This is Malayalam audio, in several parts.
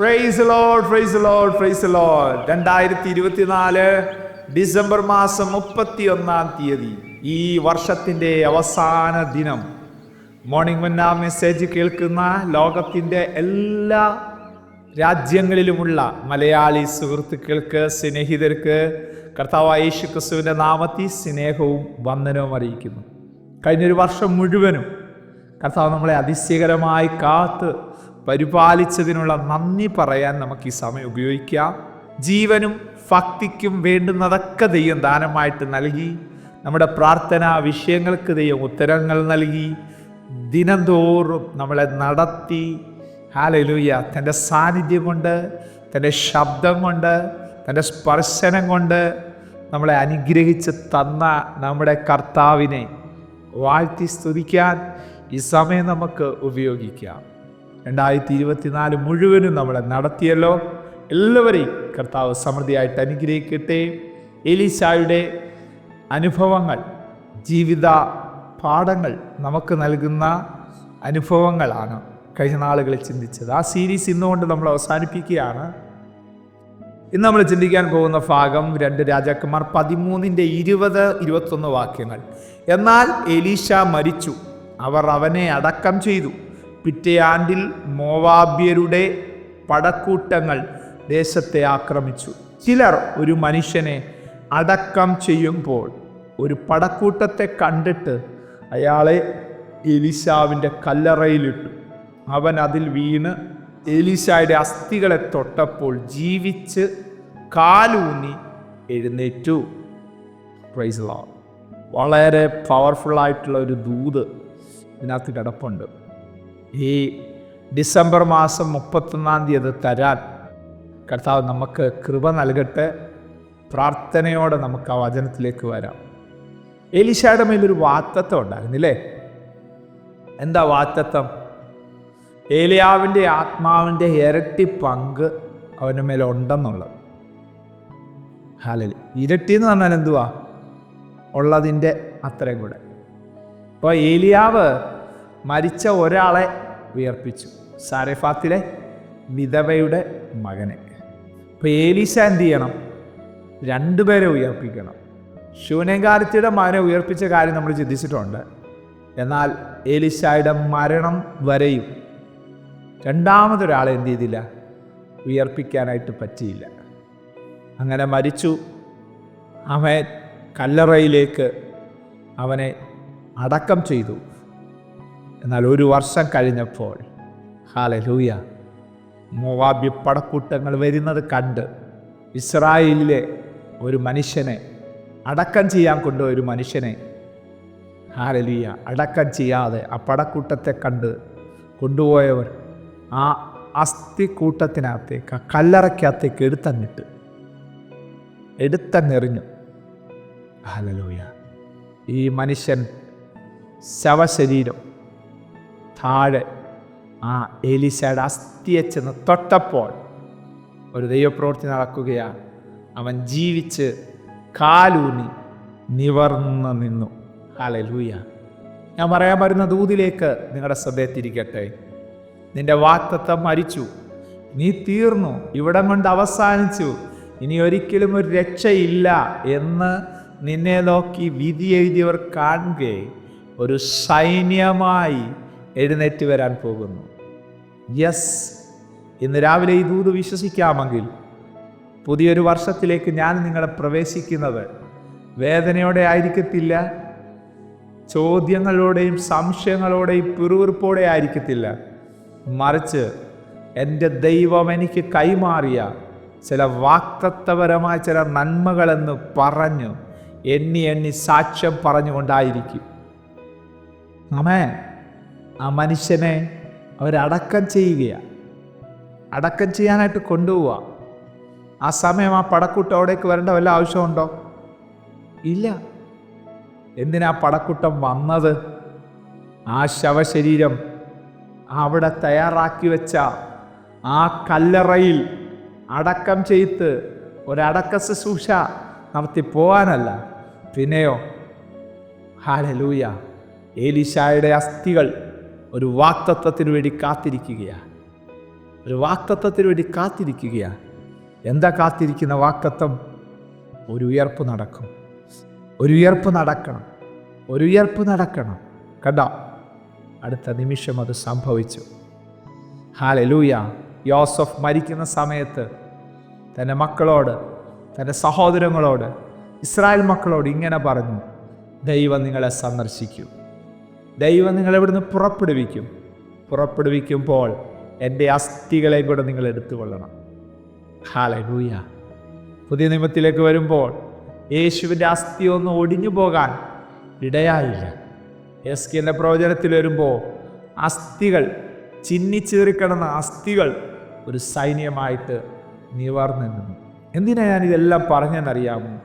Price load price load price load രണ്ടായിരത്തി ഇരുപത്തിനാല് ഡിസംബർ മാസം മുപ്പത്തി ഒന്നാം തീയതി ഈ വർഷത്തിന്റെ അവസാന ദിനം. മോർണിംഗ് മുന്നാ മെസ്സേജ് കേൾക്കുന്ന ലോകത്തിന്റെ എല്ലാ രാജ്യങ്ങളിലുമുള്ള മലയാളി സുഹൃത്തുക്കൾക്ക് സ്നേഹിതർക്ക് കർത്താവായ യേശു ക്രിസ്തുവിന്റെ നാമത്തിൽ സ്നേഹവും വന്ദനവും അറിയിക്കുന്നു. കഴിഞ്ഞൊരു വർഷം മുഴുവനും കർത്താവ് നമ്മളെ അതിശയകരമായി കാത്ത് പരിപാലിച്ചതിനുള്ള നന്ദി പറയാൻ നമുക്ക് ഈ സമയം ഉപയോഗിക്കാം. ജീവനും ഭക്തിക്കും വേണ്ടുന്നതൊക്കെ ദൈവം ദാനമായിട്ട് നൽകി. നമ്മുടെ പ്രാർത്ഥനാ വിഷയങ്ങൾക്ക് ദൈവം ഉത്തരങ്ങൾ നൽകി. ദിനംതോറും നമ്മളെ നടത്തി. ഹാലലൂയ തന്റെ സാന്നിധ്യം കൊണ്ട് തന്റെ ശബ്ദം കൊണ്ട് തന്റെ സ്പർശനം കൊണ്ട് നമ്മളെ അനുഗ്രഹിച്ച് തന്ന നമ്മുടെ കർത്താവിനെ വാഴ്ത്തി സ്തുതിക്കാൻ ഈ സമയം നമുക്ക് ഉപയോഗിക്കാം. രണ്ടായിരത്തി ഇരുപത്തിനാല് മുഴുവനും നമ്മളെ നടത്തിയല്ലോ. എല്ലാവരെയും കർത്താവ് സമൃദ്ധിയായിട്ട് അനുഗ്രഹിക്കട്ടെ. എലീശായുടെ അനുഭവങ്ങൾ ജീവിത പാഠങ്ങൾ നമുക്ക് നൽകുന്ന അനുഭവങ്ങളാണ് കഴിഞ്ഞ നാളുകളിൽ ചിന്തിച്ചത്. ആ സീരീസ് ഇന്നുകൊണ്ട് നമ്മൾ അവസാനിപ്പിക്കുകയാണ്. ഇന്ന് നമ്മൾ ചിന്തിക്കാൻ പോകുന്ന ഭാഗം രണ്ട് രാജാക്കന്മാർ പതിമൂന്നിന്റെ ഇരുപത് ഇരുപത്തൊന്ന് വാക്യങ്ങൾ. എന്നാൽ എലീഷ മരിച്ചു. അവർ അവനെ അടക്കം ചെയ്തു. പിറ്റേ ആണ്ടിൽ മോവാബ്യരുടെ പടക്കൂട്ടങ്ങൾ ദേശത്തെ ആക്രമിച്ചു. ചിലർ ഒരു മനുഷ്യനെ അടക്കം ചെയ്യുമ്പോൾ ഒരു പടക്കൂട്ടത്തെ കണ്ടിട്ട് അയാളെ എലിശാവിന്റെ കല്ലറയിലിട്ടു. അവൻ അതിൽ വീണ് എലിസായുടെ അസ്ഥികളെ തൊട്ടപ്പോൾ ജീവിച്ച് കാലൂന്നി എഴുന്നേറ്റു. പ്രൈസ് വളരെ പവർഫുള്ളായിട്ടുള്ള ഒരു ദൂത് ഇതിനകത്ത് കിടപ്പുണ്ട്. ഈ ഡിസംബർ മാസം മുപ്പത്തൊന്നാം തീയതി തരാൻ കർത്താവ് നമുക്ക് കൃപ നൽകട്ടെ. പ്രാർത്ഥനയോടെ നമുക്ക് ആ വചനത്തിലേക്ക് വരാം. എലിശയുടെ മേലൊരു വാത്തത്വം ഉണ്ടായിരുന്നില്ലേ? എന്താ വാത്തത്വം ഏലിയാവിന്റെ ആത്മാവിന്റെ ഇരട്ടി പങ്ക് അവന്റെ മേലെ ഉണ്ടെന്നുള്ളത്. ഹാലലി ഇരട്ടി എന്ന് പറഞ്ഞാൽ എന്തുവാ? ഉള്ളതിന്റെ അത്രയും കൂടെ. അപ്പോൾ ഏലിയാവ് മരിച്ച ഒരാളെ ഉയർപ്പിച്ചു സാരഫാത്തിലെ വിധവയുടെ മകനെ. അപ്പോൾ ഏലീസ എന്ത് ചെയ്യണം? രണ്ടുപേരെ ഉയർപ്പിക്കണം. ശൂനകാരത്തിയുടെ മകനെ ഉയർപ്പിച്ച കാര്യം നമ്മൾ ചിന്തിച്ചിട്ടുണ്ട്. എന്നാൽ ഏലിശായുടെ മരണം വരെയും രണ്ടാമതൊരാളെ എന്ത് ചെയ്തില്ല? ഉയർപ്പിക്കാനായിട്ട് പറ്റിയില്ല. അങ്ങനെ മരിച്ചു. അവൻ കല്ലറയിലേക്ക് അവനെ അടക്കം ചെയ്തു. എന്നാൽ ഒരു വർഷം കഴിഞ്ഞപ്പോൾ ഹാലലൂയ മോവാബ്യ പടക്കൂട്ടങ്ങൾ വരുന്നത് കണ്ട് ഇസ്രായേലിലെ ഒരു മനുഷ്യനെ അടക്കം ചെയ്യാൻ കൊണ്ടുപോയ ഒരു മനുഷ്യനെ ഹാലലിയ അടക്കം ചെയ്യാതെ ആ പടക്കൂട്ടത്തെ കണ്ട് കൊണ്ടുപോയവർ ആ അസ്ഥിക്കൂട്ടത്തിനകത്തേക്ക് ആ കല്ലറയ്ക്കകത്തേക്ക് എടുത്തന്നിട്ട് എടുത്തന്നെറിഞ്ഞു. ഹാലലൂയ ഈ മനുഷ്യൻ ശവശരീരം താഴെ ആ എലിശയുടെ അസ്ഥിയെ ചെന്ന് തൊട്ടപ്പോൾ ഒരു ദൈവപ്രവൃത്തി നടക്കുകയാണ്. അവൻ ജീവിച്ച് കാലൂന്നി നിവർന്ന് നിന്നു. ഹലലൂയ ഞാൻ പറയാൻ വരുന്ന ദൂതിലേക്ക് നിങ്ങളുടെ ശ്രദ്ധയെത്തിരിക്കട്ടെ നിന്റെ വാക്തത്വം മരിച്ചു. നീ തീർന്നു. ഇവിടം കൊണ്ട് അവസാനിച്ചു. ഇനി ഒരിക്കലും ഒരു രക്ഷയില്ല എന്ന് നിന്നെ നോക്കി വിധി എഴുതിയവർ കാണുകയെ ഒരു സൈന്യമായി എഴുന്നേറ്റ് വരാൻ പോകുന്നു. യെസ് ഇന്ന് രാവിലെ ഈ ദൂത് വിശ്വസിക്കാമെങ്കിൽ പുതിയൊരു വർഷത്തിലേക്ക് ഞാൻ നിങ്ങളെ പ്രവേശിക്കുന്നത് വേദനയോടെ ആയിരിക്കത്തില്ല ചോദ്യങ്ങളോടെയും സംശയങ്ങളോടെയും പിറുവിറുപ്പോടെ ആയിരിക്കത്തില്ല. മറിച്ച് എന്റെ ദൈവം എനിക്ക് കൈമാറിയ ചില വാക്തത്വപരമായ ചില നന്മകളെന്ന് പറഞ്ഞു എണ്ണി എണ്ണി സാക്ഷ്യം പറഞ്ഞുകൊണ്ടായിരിക്കും. ആമേ ആ മനുഷ്യനെ അവരടക്കം ചെയ്യുകയാണ് അടക്കം ചെയ്യാനായിട്ട് കൊണ്ടുപോവുക ആ സമയം ആ പടക്കൂട്ടം അവിടേക്ക് വരേണ്ട വല്ല ആവശ്യമുണ്ടോ? ഇല്ല. എന്തിനാ പടക്കൂട്ടം വന്നത്? ആ ശവശരീരം അവിടെ തയ്യാറാക്കി വെച്ച ആ കല്ലറയിൽ അടക്കം ചെയ്ത് ഒരടക്ക ശുശ്രൂഷ നടത്തി പോവാനല്ല. പിന്നെയോ ഹാലലൂയ ഏലിശായുടെ അസ്ഥികൾ. ഒരു വാക്തത്വത്തിന് വേണ്ടി കാത്തിരിക്കുകയാണ് ഒരു വാക്തത്വത്തിന് വേണ്ടി കാത്തിരിക്കുകയാണ് എന്താ കാത്തിരിക്കുന്ന വാക്തത്വം? ഒരു ഉയർപ്പ് നടക്കും. ഒരു ഉയർപ്പ് നടക്കണം. ഒരു ഉയർപ്പ് നടക്കണം. കണ്ട? അടുത്ത നിമിഷം അത് സംഭവിച്ചു. ഹാലലൂയ. യോസഫ് മരിക്കുന്ന സമയത്ത് തന്റെ മക്കളോട് തന്റെ സഹോദരങ്ങളോട് ഇസ്രായേൽ മക്കളോട് ഇങ്ങനെ പറഞ്ഞു ദൈവം നിങ്ങളെ സന്ദർശിക്കൂ. ദൈവം നിങ്ങളെ ഇവിടുന്ന് പുറപ്പെടുവിക്കും. പുറപ്പെടുവിക്കുമ്പോൾ എന്റെ അസ്ഥികളെ കൂടെ നിങ്ങൾ എടുത്തുകൊള്ളണം. ഹാലൂയ പുതിയ നിയമത്തിലേക്ക് വരുമ്പോൾ യേശുവിന്റെ അസ്ഥി ഒന്ന് ഒടിഞ്ഞു പോകാൻ ഇടയായില്ല. എസ് കെന്റെ പ്രവചനത്തിൽ വരുമ്പോൾ അസ്ഥികൾ ചിന്നിച്ചേറിക്കിടന്ന അസ്ഥികൾ ഒരു സൈന്യമായിട്ട് നിവർന്നു നിന്നു. എന്തിനാ ഞാൻ ഇതെല്ലാം പറഞ്ഞെന്നറിയാമോ?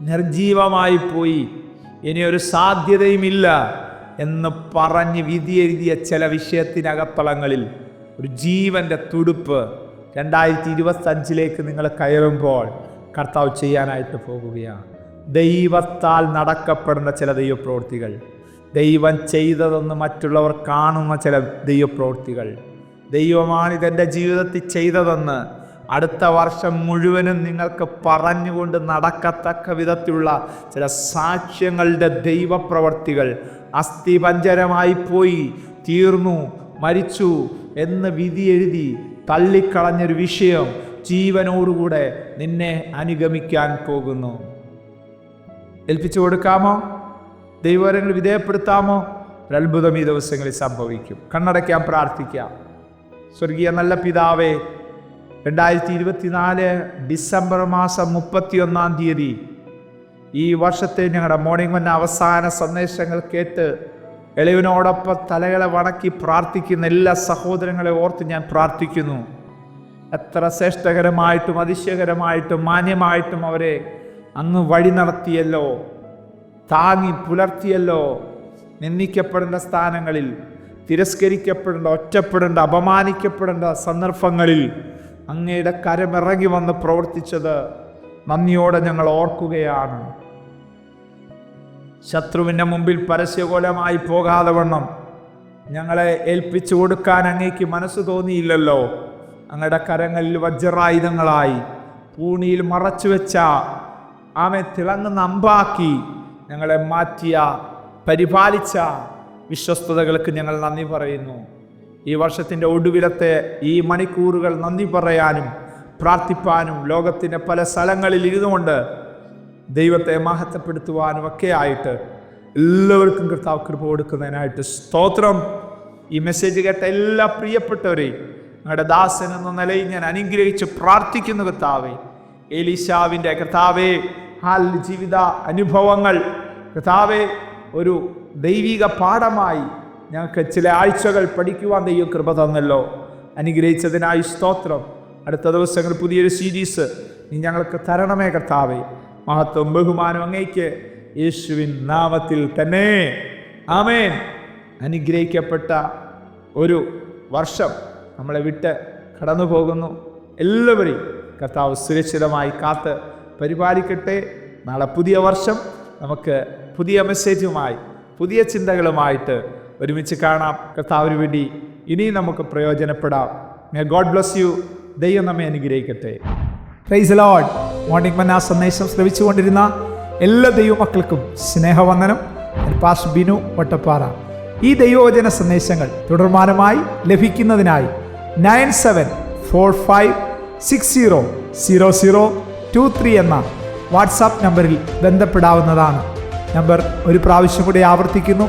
നിർജീവമായി പോയി. ഇനി ഒരു സാധ്യതയുമില്ല. എന്ന് പറഞ്ഞ് വിധിയെഴുതിയ ചില വിഷയത്തിനകത്തളങ്ങളിൽ ഒരു ജീവന്റെ തുടുപ്പ് രണ്ടായിരത്തി ഇരുപത്തഞ്ചിലേക്ക് നിങ്ങൾ കയറുമ്പോൾ കർത്താവ് ചെയ്യാനായിട്ട് പോകുകയാണ്. ദൈവത്താൽ നടക്കപ്പെടുന്ന ചില ദൈവപ്രവൃത്തികൾ ദൈവം ചെയ്തതെന്ന് മറ്റുള്ളവർ കാണുന്ന ചില ദൈവപ്രവൃത്തികൾ ദൈവമാണ് ഇതെന്റെ ജീവിതത്തിൽ ചെയ്തതെന്ന് അടുത്ത വർഷം മുഴുവനും നിങ്ങൾക്ക് പറഞ്ഞുകൊണ്ട് നടക്കത്തക്ക വിധത്തിലുള്ള ചില സാക്ഷ്യങ്ങളുടെ ദൈവപ്രവർത്തികൾ അസ്ഥിപഞ്ചരമായി പോയി തീർന്നു മരിച്ചു എന്ന് വിധി എഴുതി തള്ളിക്കളഞ്ഞൊരു വിഷയം ജീവനോടുകൂടെ നിന്നെ അനുഗമിക്കാൻ പോകുന്നു. ഏൽപ്പിച്ചു കൊടുക്കാമോ? ദൈവരങ്ങൾ വിധേയപ്പെടുത്താമോ? ഒരത്ഭുതം ഈ ദിവസങ്ങളിൽ സംഭവിക്കും. കണ്ണടയ്ക്കാൻ പ്രാർത്ഥിക്കാം. സ്വർഗീയ നല്ല പിതാവേ രണ്ടായിരത്തി ഇരുപത്തിനാല് ഡിസംബർ മാസം മുപ്പത്തിയൊന്നാം തീയതി ഈ വർഷത്തെ ഞങ്ങളുടെ മോർണിംഗ് വന്ന അവസാന സന്ദേശങ്ങൾ കേട്ട് എളിവിനോടൊപ്പം തലകളെ വണക്കി പ്രാർത്ഥിക്കുന്ന എല്ലാ സഹോദരങ്ങളെ ഓർത്ത് ഞാൻ പ്രാർത്ഥിക്കുന്നു. എത്ര ശ്രേഷ്ഠകരമായിട്ടും അതിശയകരമായിട്ടും മാന്യമായിട്ടും അവരെ അങ്ങ് വഴി നടത്തിയല്ലോ താങ്ങി പുലർത്തിയല്ലോ. നിന്ദിക്കപ്പെടേണ്ട സ്ഥാനങ്ങളിൽ തിരസ്കരിക്കപ്പെടേണ്ട ഒറ്റപ്പെടേണ്ട അപമാനിക്കപ്പെടേണ്ട സന്ദർഭങ്ങളിൽ അങ്ങയുടെ കരമിറങ്ങി വന്ന് പ്രവർത്തിച്ചത് നന്ദിയോടെ ഞങ്ങൾ ഓർക്കുകയാണ്. ശത്രുവിന്റെ മുമ്പിൽ പരസ്യകോലമായി പോകാതെ വണ്ണം ഞങ്ങളെ ഏൽപ്പിച്ചു കൊടുക്കാൻ അങ്ങേക്ക് മനസ്സ് തോന്നിയില്ലല്ലോ. അങ്ങയുടെ കരങ്ങളിൽ വജ്രായുധങ്ങളായി പൂണിയിൽ മറച്ചു വെച്ച ആമെ തിളങ്ങുന്ന അമ്പാക്കി ഞങ്ങളെ മാറ്റിയ പരിപാലിച്ച വിശ്വസ്തതകൾക്ക് ഞങ്ങൾ നന്ദി പറയുന്നു. ഈ വർഷത്തിന്റെ ഒടുവിലത്തെ ഈ മണിക്കൂറുകൾ നന്ദി പറയാനും പ്രാർത്ഥിപ്പാനും ലോകത്തിന്റെ പല സ്ഥലങ്ങളിൽ ഇരുന്നുകൊണ്ട് ദൈവത്തെ മഹത്വപ്പെടുത്തുവാനും ഒക്കെ ആയിട്ട് എല്ലാവർക്കും കർത്താവ് കൃപ കൊടുക്കുന്നതിനായിട്ട് സ്തോത്രം. ഈ മെസ്സേജ് കേട്ട എല്ലാ പ്രിയപ്പെട്ടവരെയും ഞങ്ങളുടെ ദാസൻ എന്ന നിലയിൽ ഞാൻ അനുഗ്രഹിച്ച് പ്രാർത്ഥിക്കുന്നു കർത്താവേ. എലിശാവിന്റെ കർത്താവേ ഹാൽ ജീവിത അനുഭവങ്ങൾ. കർത്താവേ ഒരു ദൈവിക പാഠമായി ഞങ്ങൾക്ക് ചില ആഴ്ചകൾ പഠിക്കുവാൻ ദൈവം കൃപ തന്നല്ലോ. അനുഗ്രഹിച്ചതിനായി സ്തോത്രം. അടുത്ത ദിവസങ്ങൾ പുതിയൊരു സീരീസ് നീ ഞങ്ങൾക്ക് തരണമേ കർത്താവേ. മഹത്വം ബഹുമാനം അങ്ങേക്ക് യേശുവിൻ നാമത്തിൽ തന്നെ. ആമേൻ. അനുഗ്രഹിക്കപ്പെട്ട ഒരു വർഷം നമ്മളെ വിട്ട് കടന്നു പോകുന്നു. എല്ലാവരെയും കർത്താവ് സുരക്ഷിതമായി കാത്ത് പരിപാലിക്കട്ടെ. നാളെ പുതിയ വർഷം. നമുക്ക് പുതിയ മെസ്സേജുമായി പുതിയ ചിന്തകളുമായിട്ട് ഒരുമിച്ച് കാണാം. കർത്താവിന് വേണ്ടി ഇനിയും നമുക്ക് പ്രയോജനപ്പെടാം. മേ ഗോഡ് ബ്ലസ് യു ദൈവം നമ്മെ അനുഗ്രഹിക്കട്ടെ. പ്രൈസ് ലോഡ് മോർണിംഗ് മന്ന സന്ദേശം ശ്രവിച്ചുകൊണ്ടിരുന്ന എല്ലാ ദൈവമക്കൾക്കും സ്നേഹവന്ദനം. പാസ് ബിനു വട്ടപ്പാറ. ഈ ദൈവവചന സന്ദേശങ്ങൾ തുടർമാനമായി ലഭിക്കുന്നതിനായി nine seven four five six zero zero zero two three എന്ന വാട്സാപ്പ് നമ്പറിൽ ബന്ധപ്പെടാവുന്നതാണ്. നമ്പർ ഒരു പ്രാവശ്യം കൂടി ആവർത്തിക്കുന്നു.